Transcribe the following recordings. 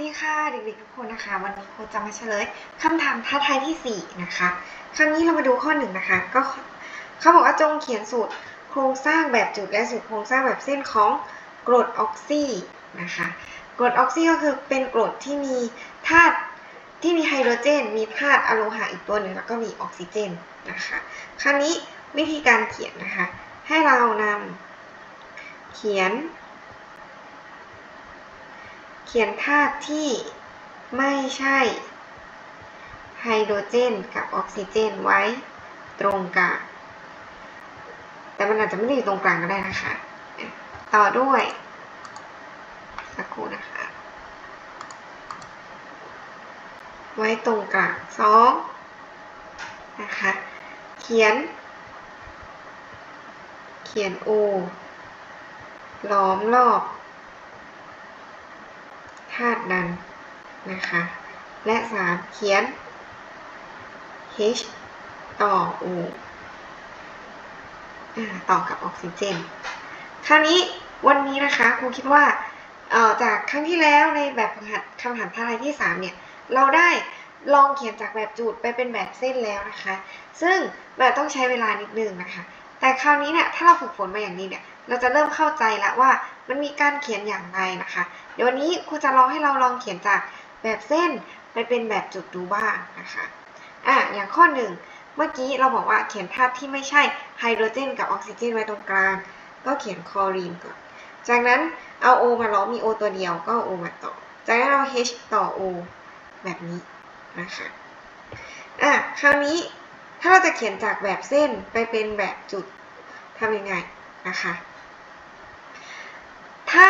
ดีค่ะเด็กๆทุกคนนะคะ วันนี้ครูจะมาเฉลยคำถามท้าทายที่ 4 นะคะ ครั้งนี้เรามาดูข้อหนึ่งนะคะ ก็เขาบอกว่าจงเขียนสูตรโครงสร้างแบบจุดและสูตรโครงสร้างแบบเส้นของกรดออกซินะคะกรดออกซิก็คือเป็นกรดที่มีธาตุที่มีไฮโดรเจน มีธาตุอะโลหะอีกตัวหนึ่งแล้วก็มีออกซิเจนนะคะ คราวนี้วิธีการเขียนนะคะ ให้เรานำเขียน เขียนธาตุที่ไม่ใช่ไฮโดรเจนกับออกซิเจนไว้ตรงกลาง แต่มันอาจจะไม่ได้อยู่ตรงกลางก็ได้นะคะ ต่อด้วยสักครู่นะคะ ไว้ตรงกลางสองนะคะ เขียน เขียน O ล้อมรอบ ธาตุนั้นนะคะ และ 3 เขียน H ต่อ O ต่อกับออกซิเจน คราวนี้วันนี้นะคะครูคิดว่าออจากครั้งที่แล้วในแบบฝึกหัดคำถามทาทายที่ 3 เนี่ย เราได้ลองเขียนจากแบบจุดไปเป็นแบบเส้นแล้วนะคะ ซึ่งแบบต้องใช้เวลานิดนึงนะคะ แต่คราวนี้เนี่ยถ้าเราฝึกฝนมาอย่างนี้เนี่ย เราจะเริ่มเข้าใจแล้วว่า มันมีการเขียนอย่างไรนะคะ เดี๋ยววันนี้ครูจะลองให้เราลองเขียนจากแบบเส้นไปเป็นแบบจุดดูบ้างนะคะอะอย่างข้อหนึ่งเมื่อกี้เราบอกว่าเขียนธาตุที่ไม่ใช่ไฮโดรเจนกับออกซิเจนไว้ตรงกลาง ก็เขียนคลอรีนก่อน จากนั้นเอา O มาล้อมมี O ตัวเดียวก็เอา O มาต่อ จากนั้นเอา H ต่อ O แบบนี้นะคะอะคราวนี้ถ้าเราจะเขียนจากแบบเส้นไปเป็นแบบจุดทำยังไงนะคะ ถ้า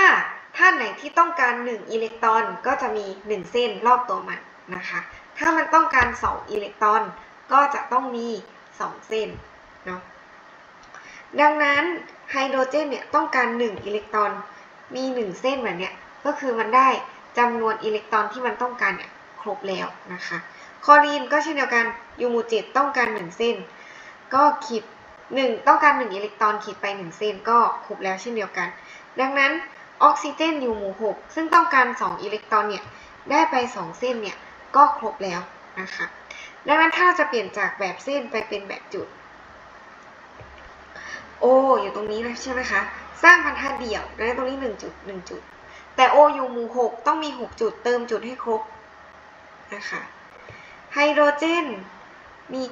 ธาตุไหนที่ต้องการ 1 อิเล็กตรอนก็จะมี 1 เส้นรอบตัวมันนะคะ ถ้ามันต้องการ 2 อิเล็กตรอน ก็จะต้องมี 2 เส้นเนาะ ดังนั้นไฮโดรเจนเนี่ยต้องการ 1 อิเล็กตรอน มี 1 เส้นแบบเนี้ย ก็คือมันได้จำนวนอิเล็กตรอนที่มันต้องการเนี่ยครบแล้วนะคะ คลอรีนก็เช่นเดียวกัน ยูมูเจ็ดต้องการ 1 เส้น ก็ขีด 1 ต้องการ 1 อิเล็กตรอนขีดไป 1เส้นก็ครบแล้วเช่นเดียวกัน ดังนั้นออกซิเจนอยู่หมู่ 6 ซึ่งต้องการ 2 อิเล็กตรอนเนี่ยได้ไป 2 เส้นเนี่ยก็ครบแล้วนะคะดังนั้นถ้าเราจะเปลี่ยนจากแบบเส้นไปเป็นแบบจุด O อยู่ตรงนี้นะใช่ไหมคะ สร้างพันธะเดี่ยวแล้วตรงนี้ 1 จุด 1 จุด แต่ O อยู่หมู่ 6 ต้องมี 6 จุดเติมจุดให้ครบนะคะไฮโดรเจนมี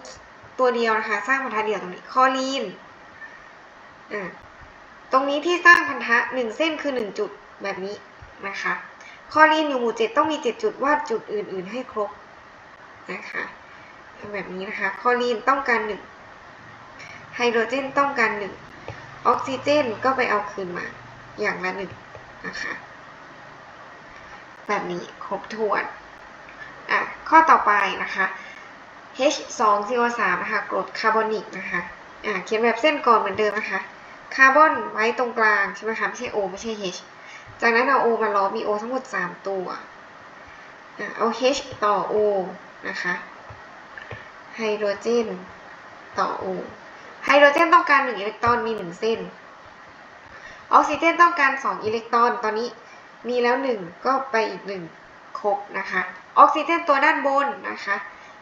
ตัวเดียวนะคะ สร้างพันธะเดียวตรงนี้คลอรีนอ่าตรงนี้ที่สร้างพันธะหนึ่งเส้นคือ1จุดแบบนี้นะคะคลอรีนอยู่หมู่7ต้องมี7จุดวาดจุดอื่น ๆ ให้ครบนะคะแบบนี้นะคะคลอรีนต้องการ1ไฮโดรเจนต้องการ1ออกซิเจนก็ไปเอาคืนมาอย่างละ1นะคะ แบบนี้ครบถ้วนอะข้อต่อไปนะคะ H2CO3 นะคะกรดคาร์บอนิกนะคะอะเขียนแบบเส้นก่อนเหมือนเดิมนะคะคาร์บอนไว้ตรงกลางใช่ไหมคะไม่ใช่ O ไม่ใช่ H จากนั้นเอา O มาล้อมมี O ทั้งหมด 3 ตัวอะเอา H ต่อ O นะคะไฮโดรเจนต่อ O ไฮโดรเจนต้องการ 1 อิเล็กตรอนมี 1 เส้น ออกซิเจนต้องการ 2 อิเล็กตรอน ตอนนี้มีแล้ว 1 ก็ไปอีก 1ครบนะคะ ออกซิเจนตัวด้านบนนะคะ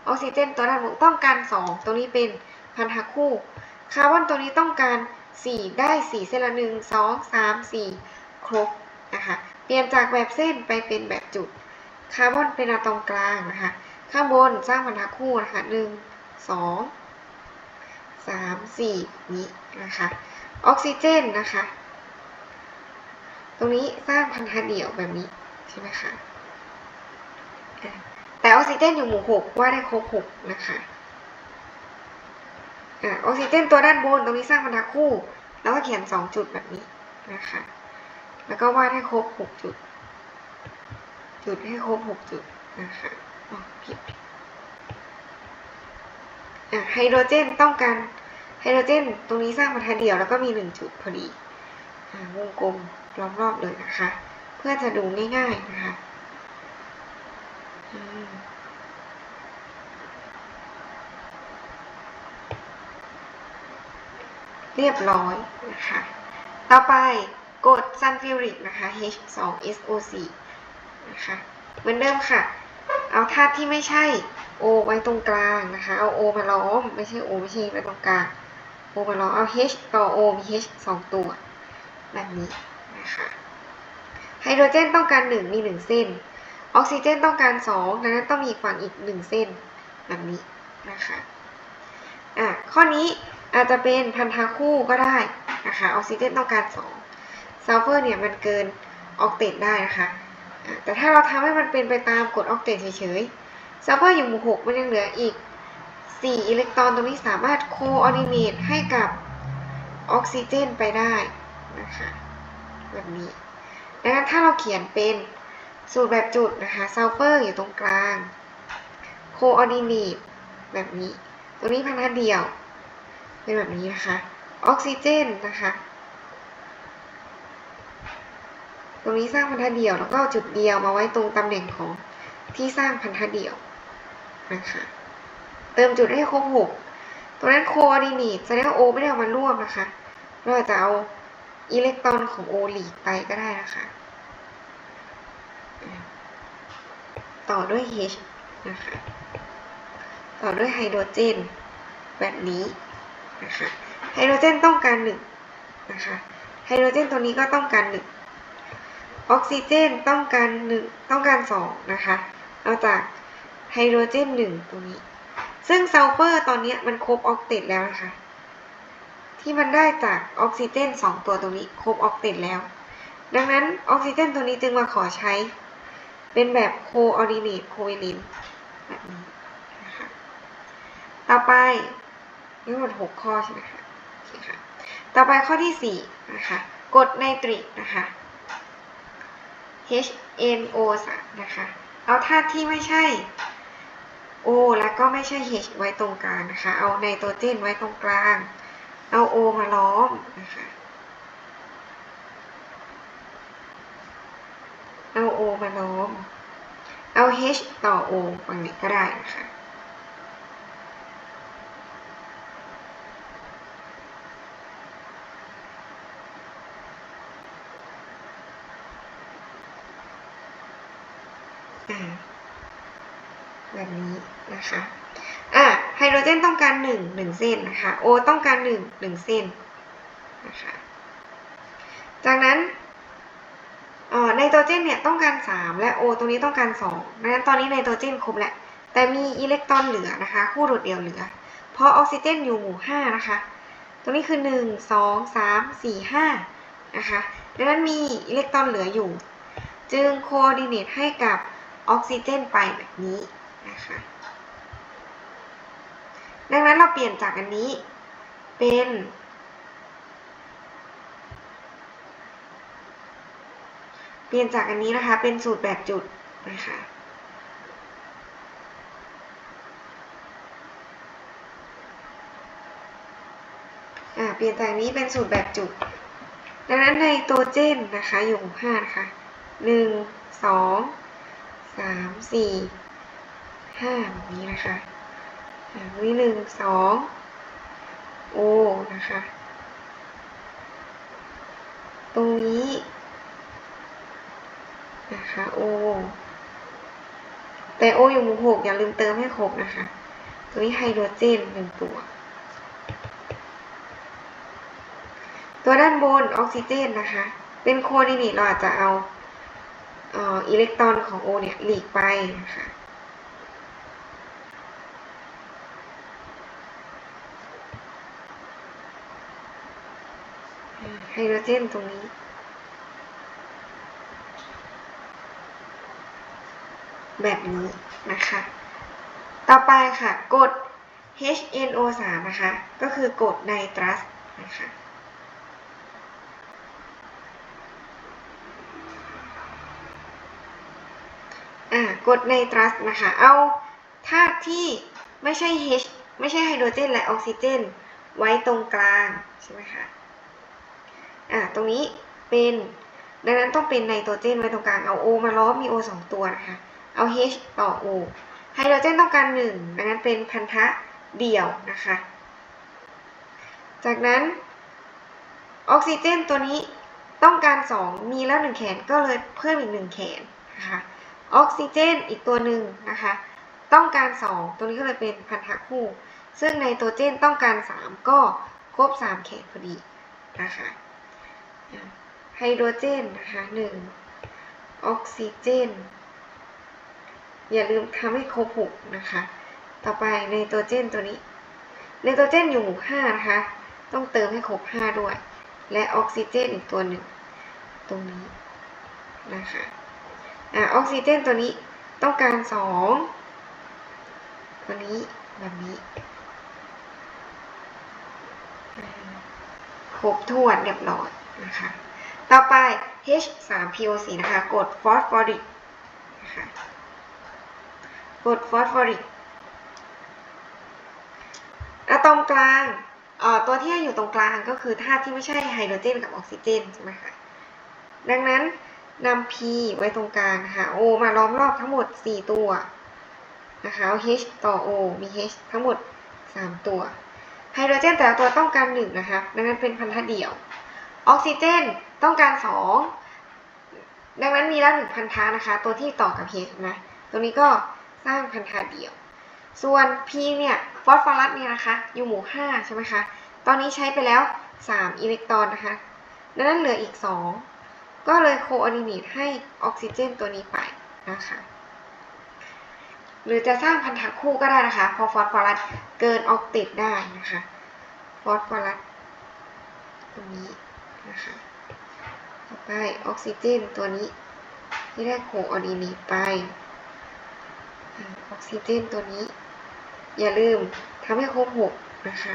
ออกซิเจนตัวด้านบนต้องการ 2ตรงนี้เป็นพันธะคู่ คาร์บอนตัวนี้ต้องการ 4 ได้ 4 เส้นละ 1 2 3 4 ครบนะคะ เปลี่ยนจากแบบเส้นไปเป็นแบบจุด คาร์บอนเป็นอะตอมกลางนะคะ ข้างบนสร้างพันธะคู่นะคะ 1 2 3 4 นี้นะคะ ออกซิเจนนะคะ ตรงนี้สร้างพันธะเดี่ยวแบบนี้ใช่ไหมคะ ซิเจนอยู่หมู่6ว่าได้ครบ6นะคะออกซิเจนตัวด้านบนตรงนี้สร้างพันธะคู่ แล้วก็เขียน2จุดแบบนี้นะคะ แล้วก็วาดให้ครบ6จุด จุดให้ครบ6จุดนะคะอ๋อผิดอะไฮโดรเจนต้องการไฮโดรเจนตรงนี้สร้างพันธะเดียวแล้วก็มี1จุดพอดีอ่าวงกลมล้อมรอบเลยนะคะ เพื่อจะดูง่ายๆนะคะ เรียบร้อยนะคะ ต่อไปกดซัลฟิวริกนะคะ H2SO4 นะคะเหมือนเดิมค่ะ เอาธาตุที่ไม่ใช่ O ไว้ตรงกลางนะคะ เอา O มาล้อม ไม่ใช่ O ไม่ใช่ไว้ตรงกลาง O มาล้อม เอา H ต่อ O มี H สองตัว แบบนี้นะคะไฮโดรเจนต้องการ 1 มี 1 เส้น ออกซิเจนต้องการ2ดังนั้นต้องมีอีกฝั่งอีก 1 เส้น แบบนี้นะคะ อะ ข้อนี้ อาจจะเป็นพันธะคู่ก็ได้นะคะออกซิเจนต้องการ2ซัลเฟอร์เนี่ยมันเกินออกเตตได้นะคะ แต่ถ้าเราทำให้มันเป็นไปตามกฎออกเตตเฉยๆซัลเฟอร์อยู่หมู่6มันยังเหลืออีก 4 อิเล็กตรอนตรงนี้สามารถโคออร์ดิเนตให้กับออกซิเจนไปได้นะคะแบบนี้ดังนั้นถ้าเราเขียนเป็นสูตรแบบจุดนะคะซัลเฟอร์อยู่ตรงกลางโคออร์ดิเนตแบบนี้ ตรงนี้พันธะเดียว เป็นแบบนี้นะคะ ออกซิเจนนะคะ ตรงนี้สร้างพันธะเดียวแล้วก็จุดเดียวมาไว้ตรงตำแหน่งของที่สร้างพันธะเดียวนะคะ เติมจุดให้ครบหกตรงนั้นโคออร์ดิเนตแสดงว่า O ไม่ได้เอามาร่วมนะคะ เราจะเอาอิเล็กตรอนของ O หลีกไปก็ได้นะคะ ต่อด้วย H นะคะ ต่อด้วยไฮโดรเจน แบบนี้ นะคะไฮโดรเจนต้องการหนึ่งนะคะไฮโดรเจนตัวนี้ก็ต้องการหนึ่งออกซิเจนต้องการหนึ่งต้องการสองนะคะเอาจากไฮโดรเจนหนึ่งตรงนี้ ซึ่งซัลเฟอร์ตอนนี้มันครบออกเตตแล้วนะคะ ที่มันได้จากออกซิเจนสองตัวตรงนี้ครบออกเตตแล้ว ดังนั้นออกซิเจนตัวนี้จึงมาขอใช้ เป็นแบบโคออร์ดิเนตโคเวลินแบบนี้นะคะต่อไป ทั้งหมดหกข้อใช่ไหมคะโอเคค่ะต่อไปข้อที่สี่นะคะกรดไนตริกนะคะ HNO 3นะคะ เอาธาตุที่ไม่ใช่ O แล้วก็ไม่ใช่ H ไว้ตรงกลางนะคะ เอาไนโตรเจนไว้ตรงกลาง เอา O มาล้อมนะคะเอา O มาล้อม เอา H ต่อ O ฝั่งไหนก็ได้นะคะ อ่า แบบ นะคะอะไฮโดรเจนต้องการหนึ่งหนึ่งเส้นนะคะโอต้องการหนึ่งหนึ่งเส้นนะคะจากนั้นไนโตรเจนเนี่ยต้องการสามและโอตรงนี้ต้องการสองดังนั้นตอนนี้ไนโตรเจนครบแล้วแต่มีอิเล็กตรอนเหลือนะคะ คู่โดดเดี่ยวเหลือ เพราะออกซิเจนอยู่หมู่ห้านะคะ ตรงนี้คือหนึ่งสองสามสี่ห้านะคะดังนั้นมีอิเล็กตรอนเหลืออยู่ จึงโคออร์ดิเนตให้กับออกซิเจนไปแบบนี้นะคะ ดังนั้นเราเปลี่ยนจากอันนี้เป็นเปลี่ยนจากอันนี้นะคะเป็นสูตรแบบจุดนะคะเปลี่ยนจากนี้เป็นสูตรแบบจุด ดังนั้นไนโตรเจนนะคะอยู่ห้านะคะหนึ่งสองสามสี่ห้าแบบนี้นะคะ อ่าวิหนึ่งสองโอนะคะ ตรงนี้นะคะโอแต่โออยู่หมู่หกอย่าลืมเติมให้ครบนะคะ ตรงนี้ไฮโดรเจนหนึ่งตัว ตัวด้านบนออกซิเจนนะคะ เป็นโคดิเนตเราอาจจะเอาอิเล็กตรอนของ O เนี่ยหลีกไปนะคะ ไฮโดรเจนตรงนี้แบบนี้นะคะ ต่อไปค่ะกด HNO3 นะคะ ก็คือกดไนตรัสนะคะ อ่ากดไนตรัสนะคะ เอาธาตุที่ไม่ใช่ H ไม่ใช่ไฮโดรเจนและออกซิเจน ไว้ตรงกลางใช่ไหมคะ อ่าตรงนี้เป็นดังนั้นต้องเป็นไนโตรเจนไว้ตรงกลางเอา O มาล้อมมี O สองตัวนะคะ เอา H ต่อ O ไฮโดรเจนต้องการหนึ่งดังนั้นเป็นพันธะเดี่ยวนะคะ จากนั้นออกซิเจนตัวนี้ต้องการ 2 มีแล้ว 1 แขนก็เลยเพิ่มอีก 1 แขนนะคะออกซิเจนอีกตัวหนึ่งนะคะ ต้องการ 2 ตัวนี้ก็เลยเป็นพันธะคู่ ซึ่งไนโตรเจนต้องการ 3 ก็ครบ 3 แขนพอดีนะคะ ไฮโดรเจนนะคะ1ออกซิเจน อย่าลืมทำให้ครบ6นะคะ ต่อไปไนโตรเจนตัวนี้ไนโตรเจนอยู่หมู่5นะคะ ต้องเติมให้ครบ5ด้วย และออกซิเจนอีกตัวหนึ่งตรงนี้นะคะอะออกซิเจนตัวนี้ต้องการ2ตัวนี้แบบนี้ครบถ้วนเรียบร้อย นะคะต่อไป H3PO4 นะคะกดฟอสฟอริกนะคะกดฟอสฟอริกอะตอมกลางเอ่อตัวที่อยู่ตรงกลางก็คือธาตุที่ไม่ใช่ไฮโดรเจนกับออกซิเจนใช่ไหมคะดังนั้นนำ P ไว้ตรงกลางนะคะ O มาล้อมรอบทั้งหมด 4 ตัวนะคะ H ต่อ O มี H ทั้งหมด 3 ตัวไฮโดรเจนแต่ละตัวต้องการ1นะคะดังนั้นเป็นพันธะเดี่ยว ออกซิเจนต้องการ 2 ดังนั้นมีแล้วหนึ่งพันธะนะคะ ตัวที่ต่อกับ H นะตัวนี้ก็สร้างพันธะเดียว ส่วน P เนี่ยฟอสฟอรัสเนี่ยนะคะอยู่หมู่ 5 ใช่ไหมคะ ตอนนี้ใช้ไปแล้ว 3 อิเล็กตรอนนะคะ ดังนั้นเหลืออีก 2 ก็เลยโคออร์ดิเนตให้ออกซิเจนตัวนี้ไปนะคะหรือจะสร้างพันธะคู่ก็ได้นะคะพอฟอสฟอรัสเกินออกติดได้นะคะ ฟอสฟอรัสตรงนี้ นะคะต่อไปออกซิเจนตัวนี้ ที่ได้โคออร์ดินตไปออกซิเจนตัวนี้ อย่าลืมทำให้ครบหกนะคะ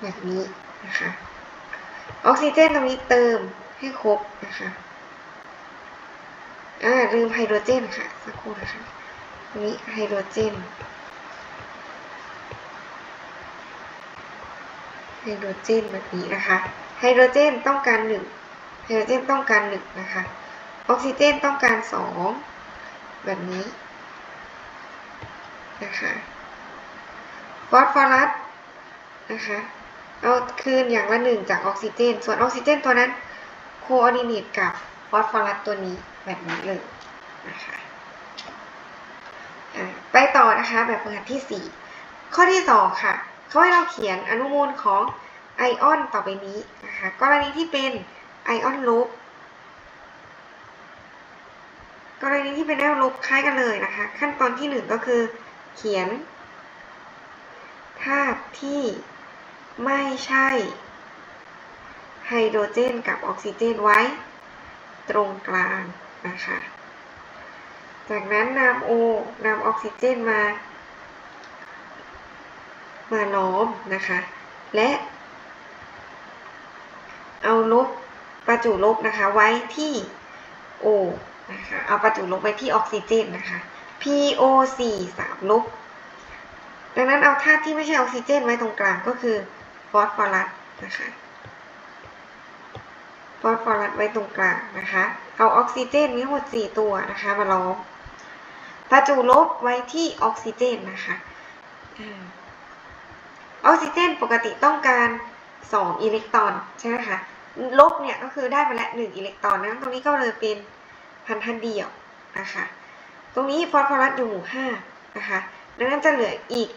แบบนี้นะคะออกซิเจนตรงนี้เติมให้ครบนะคะอ่าลืมไฮโดรเจนค่ะ สักครู่นะคะ นี้ไฮโดรเจน ไฮโดรเจนแบบนี้นะคะ ไฮโดรเจนต้องการหนึ่งไฮโดรเจนต้องการหนึ่งนะคะ ออกซิเจนต้องการสองแบบนี้นะคะฟอสฟอรัสนะคะเอาคืนอย่างละหนึ่งจากออกซิเจน ส่วนออกซิเจนตัวนั้นโคออร์ดิเนตกับฟอสฟอรัสตัวนี้แบบนี้เลยนะคะ ไปต่อนะคะ แบบฝึกหัดที่ 4 ข้อที่ 2 ค่ะ เขาให้เราเขียนอนุมูลของไอออนต่อไปนี้นะคะกรณีที่เป็นไอออนลบกรณีที่เป็นไอออนลบคล้ายกันเลยนะคะ ขั้นตอนที่ 1 ก็คือ เขียนธาตุที่ไม่ใช่ไฮโดรเจนกับออกซิเจนไว้ ตรงกลางนะคะ จากนั้นนำโอนำออกซิเจนมา มาล้อมนะคะ และเอาลบประจุลบนะคะไว้ที่ O นะคะเอาประจุลบไว้ที่ออกซิเจนนะคะ PO4 3ลบ ดังนั้นเอาธาตุที่ไม่ใช่ออกซิเจนไว้ตรงกลางก็คือฟอสฟอรัสนะคะฟอสฟอรัสไว้ตรงกลางนะคะ เอาออกซิเจนมีทั้งหมด4ตัวนะคะมาล้อม ประจุลบไว้ที่ออกซิเจนนะคะออกซิเจนปกติต้องการ2อิเล็กตรอนใช่ไหมคะ ลบเนี่ยก็คือได้มาแล้ว1อิเล็กตรอนนั้นตรงนี้ก็เลยเป็นพันธะเดี่ยวนะคะ ตรงนี้ฟอสฟอรัสอยู่หมู่5นะคะ ดังนั้นจะเหลืออีก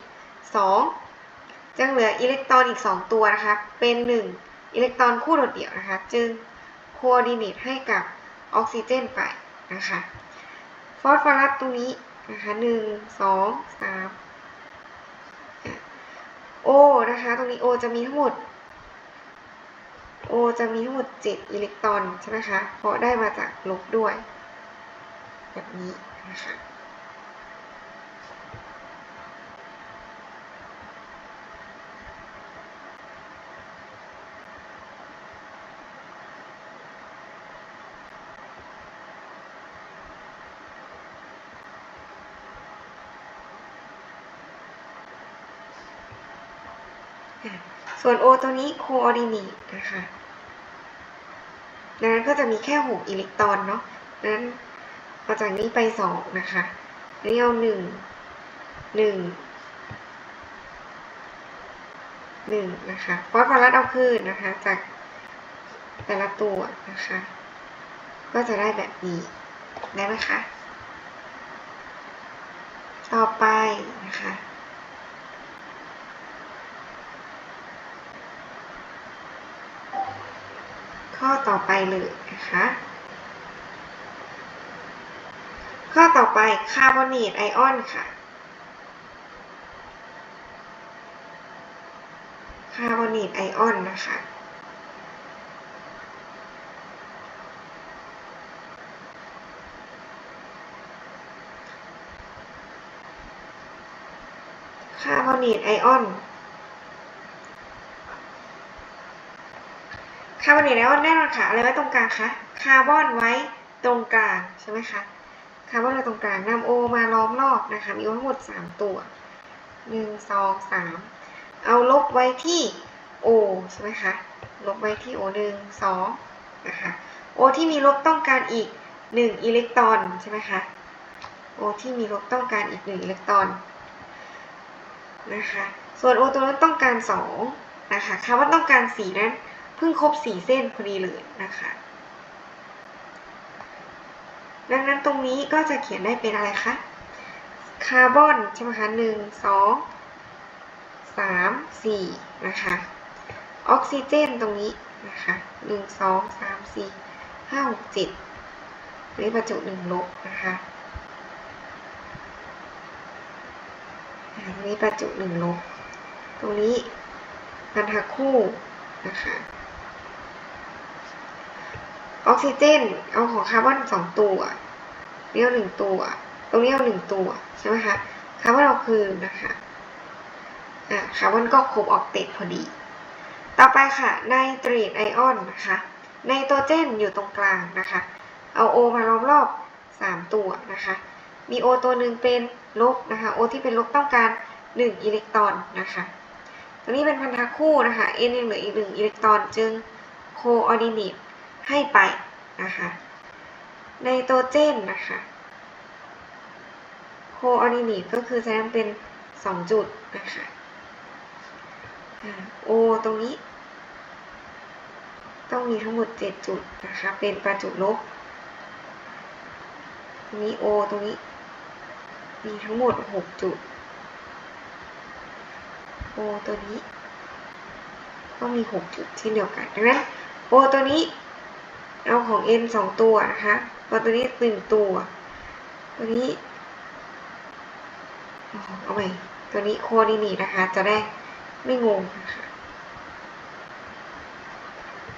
2จะเหลืออิเล็กตรอนอีก 2 ตัวนะคะ เป็น 1 อิเล็กตรอนคู่โดดเดี่ยวนะคะ จึงโคออร์ดิเนตให้กับออกซิเจนไปนะคะ ฟอสฟอรัสตรงนี้นะคะหนึ่งสองสามโอนะคะ ตรงนี้โอจะมีทั้งหมดโอจะมีทั้งหมด7อิเล็กตรอนใช่ไหมคะ เพราะได้มาจากลบด้วย แบบนี้นะคะ ส่วน O ตัวนี้ coordinate นะคะดังนั้นก็จะมีแค่ 6 อิเล็กตรอนเนาะดังนั้นเอาจากนี้ไป 2 นะคะอันนี้เอา1 1หนึ่งนะคะฟอสฟอรัสเอาคืนนะคะ จากแต่ละตัวนะคะ ก็จะได้แบบนี้ได้ไหมคะ ต่อไปนะคะ ข้อต่อไปเลยนะคะ ข้อต่อไปคาร์บอเนตไอออนค่ะ คาร์บอเนตไอออนนะคะคาร์บอเนตไอออนาร์บอเนตไอออนแน่นอนค่ะ อะไรไว้ตรงกลางคะ คาร์บอนไว้ตรงกลางใช่ไหมคะ คาร์บอนไว้ตรงกลางนำโอมาล้อมรอบนะคะ มีโอทั้งหมด 3 ตัว 1 2 3 เอาลบไว้ที่ O ใช่ไหมคะ ลบไว้ที่ O 1 2นะคะ O ที่มีลบต้องการอีก 1 อิเล็กตรอนใช่ไหมคะ O ที่มีลบต้องการอีก 1 อิเล็กตรอนนะคะ ส่วน O ตัวนั้นต้องการ 2 นะคะคำว่าต้องการ 4 นั้น เพิ่งครบ4เส้นพอดีเลยนะคะ ดังนั้นตรงนี้ก็จะเขียนได้เป็นอะไรคะคาร์บอนใช่ไหมคะหนึ่งสองสามสี่นะคะออกซิเจนตรงนี้นะคะหนึ่งสองสามสี่ห้าหกเจ็ดนี่ประจุหนึ่งลบนะคะตรงนี้ประจุหนึ่งลบ ตรงนี้พันธะคู่นะคะ ออกซิเจน เอาของคาร์บอนสองตัวนี่เอาหนึ่งตัว ตรงนี้เอาหนึ่งตัวใช่ไหมคะคาร์บอนเอาคืนนะคะอ่าคาร์บอนก็ครบออกเตตพอดี ต่อไปค่ะไนเตรตไอออนนะคะไนโตรเจนอยู่ตรงกลางนะคะ เอาโอมาล้อมรอบ 3 ตัวนะคะ มีโอตัวหนึ่งเป็นลบนะคะโอที่เป็นลบต้องการ 1 อิเล็กตรอนนะคะตัวนี้เป็นพันธะคู่นะคะ N ยังเหลืออีก1อิเล็กตรอนจึงโคออร์ดิเนต ให้ไปนะคะ ไนโตรเจนนะคะ โคออร์ดินตก็คือแสดงเป็น 2 จุดนะคะโอตรงนี้ ต้องมีทั้งหมด 7 จุดนะคะ เป็นประจุลบตรงนี้โอตรงนี้ มีทั้งหมด 6 จุดโอตัวนี้ ก็มี 6 จุดเช่นเดียวกันดังนั้นโอตัวนี้ เอาของ n 2ตัวนะคะพอตัวนี้1ตัว ตัวนี้ เอาใหม่ ตัวนี้โคดินีนะคะ จะได้ไม่งงนะคะ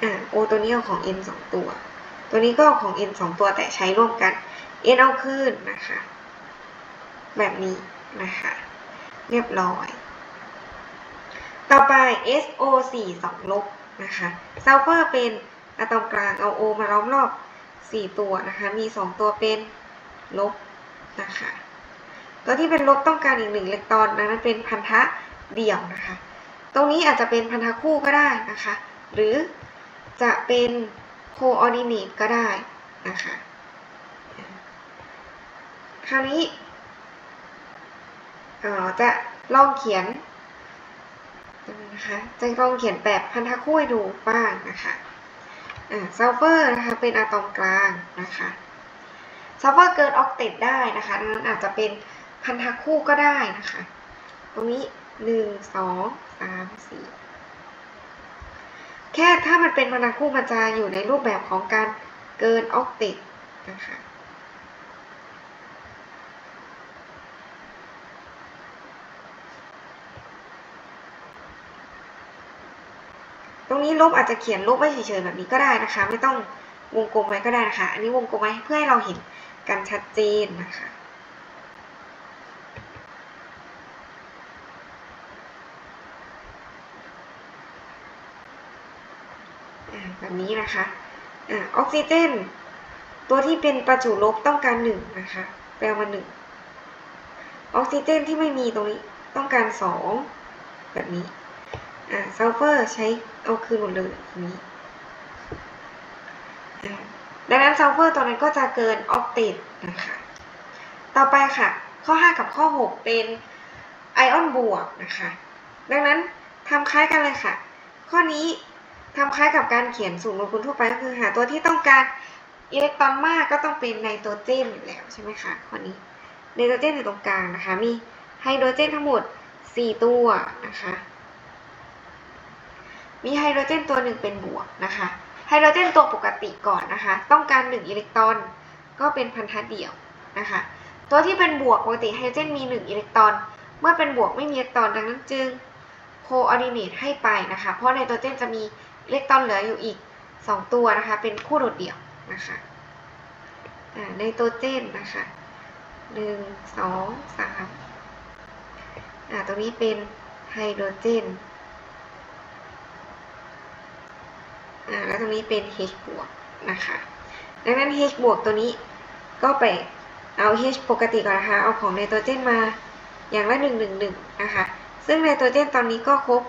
อ่าโอตัวนี้เอาของ n 2ตัว ตัวนี้ก็เอาของ n 2ตัวแต่ใช้ร่วมกัน n เอาขึ้นนะคะ แบบนี้นะคะ เรียบร้อย ต่อไป SO4 2ลบนะคะ ซัลเฟอร์เป็น อะตอมกลางเอา O มาล้อมรอบ 4 ตัวนะคะ มี 2 ตัวเป็นลบนะคะ ตัวที่เป็นลบต้องการอีก1อิเล็กตรอนดังนั้นเป็นพันธะเดี่ยวนะคะ ตรงนี้อาจจะเป็นพันธะคู่ก็ได้นะคะ หรือจะเป็นโคออร์ดิเนตก็ได้นะคะ คราวนี้เอ่อจะลองเขียนนะคะ จะลองเขียนแบบพันธะคู่ให้ดูบ้างนะคะ ซัลเฟอร์นะคะเป็นอะตอมกลางนะคะซัลเฟอร์เกินออกเตตได้นะคะดังนั้นอาจจะเป็นพันธะคู่ก็ได้นะคะ ตรงนี้หนึ่งสองสามสี่แค่ถ้ามันเป็นพันธะคู่มันจะอยู่ในรูปแบบของการเกินออกเตตนะคะ ตรง นี้ลบอาจจะเขียนลบไว้เฉยๆแบบนี้ก็ได้นะคะ ไม่ต้องวงกลมไว้ก็ได้นะคะ อันนี้วงกลมไว้เพื่อให้เราเห็นกันชัดเจนนะคะแบบนี้นะคะอออกซิเจน ตัวที่เป็นประจุลบต้องการหนึ่งนะคะแปลว่าหนึ่งออกซิเจนที่ไม่มีตรงนี้ต้องการสองแบบนี้ อ่าซัลเฟอร์ใช้เอาคืนหมดเลยนี้ดังนั้นซัลเฟอร์ตัวนั้นก็จะเกินออกเตตนะคะ ต่อไปค่ะ ข้อ 5 กับข้อ 6 เป็นไอออนบวกนะคะ ดังนั้นทำคล้ายกันเลยค่ะ ข้อนี้ทำคล้ายกับการเขียนสูตรโมเลกุลทั่วไปก็คือหาตัวที่ต้องการอิเล็กตรอนมากก็ต้องเป็นไนโตรเจนอยู่แล้วใช่ไหมคะข้อนี้ไนโตรเจนอยู่ตรงกลางนะคะ มีไฮโดรเจนทั้งหมด 4 ตัวนะคะ มีไฮโดรเจนตัวหนึ่งเป็นบวกนะคะไฮโดรเจนตัวปกติก่อนนะคะ ต้องการ 1 อิเล็กตรอน ก็เป็นพันธะเดี่ยวนะคะ ตัวที่เป็นบวกปกติไฮโดรเจนมี 1 อิเล็กตรอน เมื่อเป็นบวกไม่มีอิเล็กตรอนดังนั้นจึงโคออร์ดิเนตให้ไปนะคะ เพราะไนโตรเจนจะมีอิเล็กตรอนเหลืออยู่อีก 2 ตัวนะคะ เป็นคู่โดดเดี่ยวนะคะไนโตรเจนนะคะหนึ่งสองสามอ่าตรงนี้เป็นไฮโดรเจนอ่า แล้วตรงนี้เป็น H บวกนะคะ ดังนั้น H บวกตัวนี้ก็ไปเอา H ปกติก่อนนะคะ เอาของไนโตรเจนมาอย่างละ1 1 1นะคะ ซึ่งไนโตรเจนตอนนี้ก็ครบ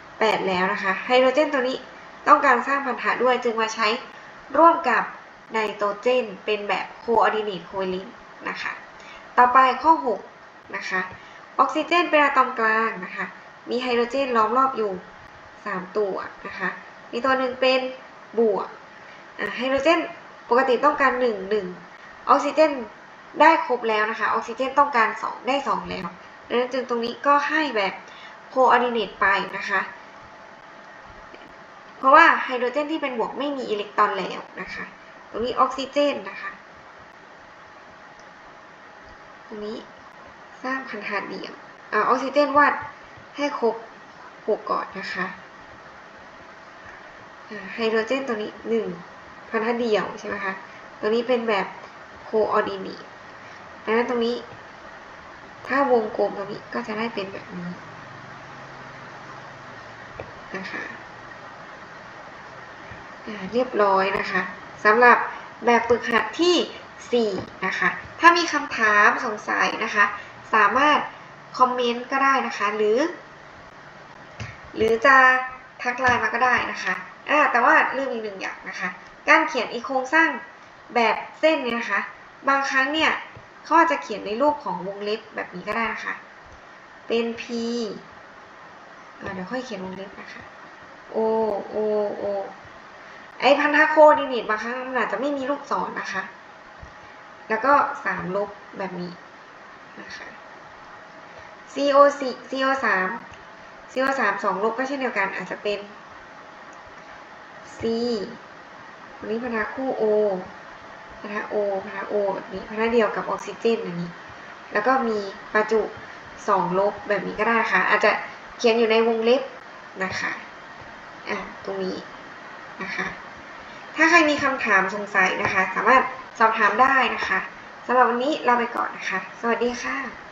8 แล้วนะคะ ไฮโดรเจนตัวนี้ต้องการสร้างพันธะด้วยจึงมาใช้ร่วมกับไนโตรเจนเป็นแบบโคออร์ดิเนตโคลินนะคะ ต่อไปข้อ 6 นะคะ ออกซิเจนเป็นอะตอมกลางนะคะ มีไฮโดรเจนล้อมรอบอยู่ 3 ตัวนะคะ มีตัวหนึ่งเป็นบวกไฮโดรเจนปกติต้องการ 1 1 ออกซิเจนได้ครบแล้วนะคะ ออกซิเจนต้องการ 2 ได้ 2 แล้วดังนั้นจึงตรงนี้ก็ให้แบบโคออร์ดิเนตไปนะคะ เพราะว่าไฮโดรเจนที่เป็นบวกไม่มีอิเล็กตรอนแล้วนะคะ ตรงนี้ออกซิเจนนะคะ ตรงนี้สร้างพันธะเดี่ยวออกซิเจนวาดให้ครบหกก่อนนะคะ ไฮโดรเจนตัวนี้หนึ่งพันธะเดี่ยวใช่ไหมคะ ตัวนี้เป็นแบบโคออร์ดิเนตดังนั้นตรงนี้ ถ้าวงกลมตรงนี้ก็จะได้เป็นแบบนี้นะคะอ่าเรียบร้อยนะคะสำหรับแบบฝึกหัดที่ 4 นะคะ ถ้ามีคำถามสงสัยนะคะ สามารถคอมเมนต์ก็ได้นะคะ หรือ หรือจะทักไลน์มาก็ได้นะคะ อ่าแต่ว่าลืมอีกหนึ่งอย่างนะคะ การเขียนอีโครงสร้างแบบเส้นเนี่ยนะคะ บางครั้งเนี่ยเขาอาจจะเขียนในรูปของวงเล็บแบบนี้ก็ได้นะคะ เป็น p เดี๋ยวค่อยเขียนวงเล็บนะคะ o o o ไอพันธะโคดิเนตบางครั้งมันอาจจะไม่มีลูกศรนะคะ แล้วก็สามลบแบบนี้นะคะ CO 4 CO 3 CO 3สองลบก็เช่นเดียวกันอาจจะเป็น C วันนี้พนะคู่ O พนะ O พนะ O แบบนี้พนะเดียวกับออกซิเจนอย่างนี้ แล้วก็มีประจุสองลบแบบนี้ก็ได้ค่ะ อาจจะเขียนอยู่ในวงเล็บนะคะอะตรงนี้นะคะ ถ้าใครมีคำถามสงสัยนะคะ สามารถสอบถามได้นะคะสำหรับวันนี้เราไปก่อนนะคะ สวัสดีค่ะ